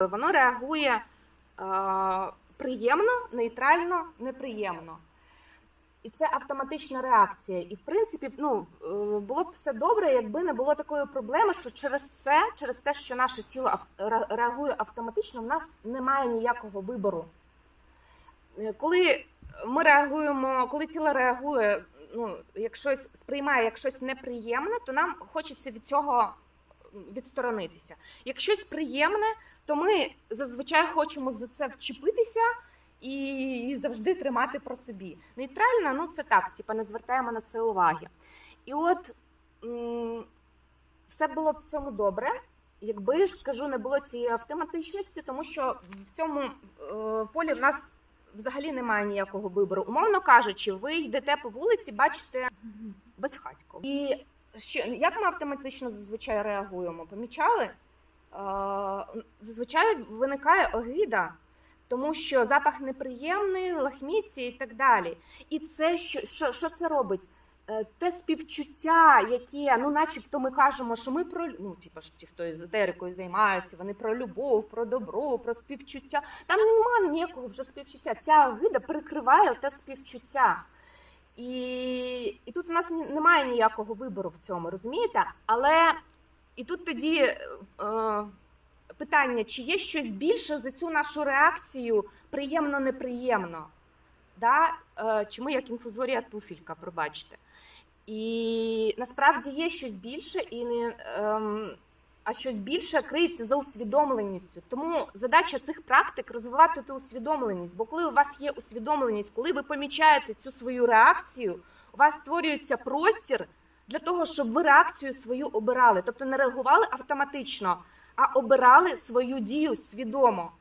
Воно реагує е, приємно, нейтрально, неприємно. І це автоматична реакція. І в принципі, ну е, було б все добре, якби не було такої проблеми, що через це, через те, що наше тіло реагує автоматично, в нас немає ніякого вибору. Е, Коли ми реагуємо, коли тіло реагує, ну як щось сприймає як щось неприємне, то нам хочеться від цього відсторонитися. Як щось приємне, то ми зазвичай хочемо за це вчепитися і завжди тримати про собі. Нейтральна, ну це так, типа не звертаємо на це уваги. І от все було б в цьому добре, якби ж кажу, не було цієї автоматичності, тому що в цьому е, полі в нас взагалі немає ніякого вибору. Умовно кажучи, ви йдете по вулиці, бачите безхатько. І що, як ми автоматично зазвичай реагуємо? Помічали? Е, зазвичай виникає огида, тому що запах неприємний, лахміці і так далі. І це що, що, що це робить? Е, Те співчуття, яке, ну, начебто, ми кажемо, що ми про ну, типу, ж ті, хто езотерикою займаються, вони про любов, про добро, про співчуття. Там немає ніякого вже співчуття. Ця огида перекриває те співчуття. І тут у нас немає ніякого вибору в цьому, розумієте? Але і тут тоді е, питання, чи є щось більше за цю нашу реакцію приємно-неприємно? Да? Е, чи ми як інфузорія туфілька, пробачте. І насправді є щось більше, і не, ем, а щось більше криється за усвідомленістю. Тому задача цих практик розвивати ту усвідомленість. Бо коли у вас є усвідомленість, коли ви помічаєте цю свою реакцію, у вас створюється простір для того, щоб ви реакцію свою обирали. Тобто не реагували автоматично, а обирали свою дію свідомо.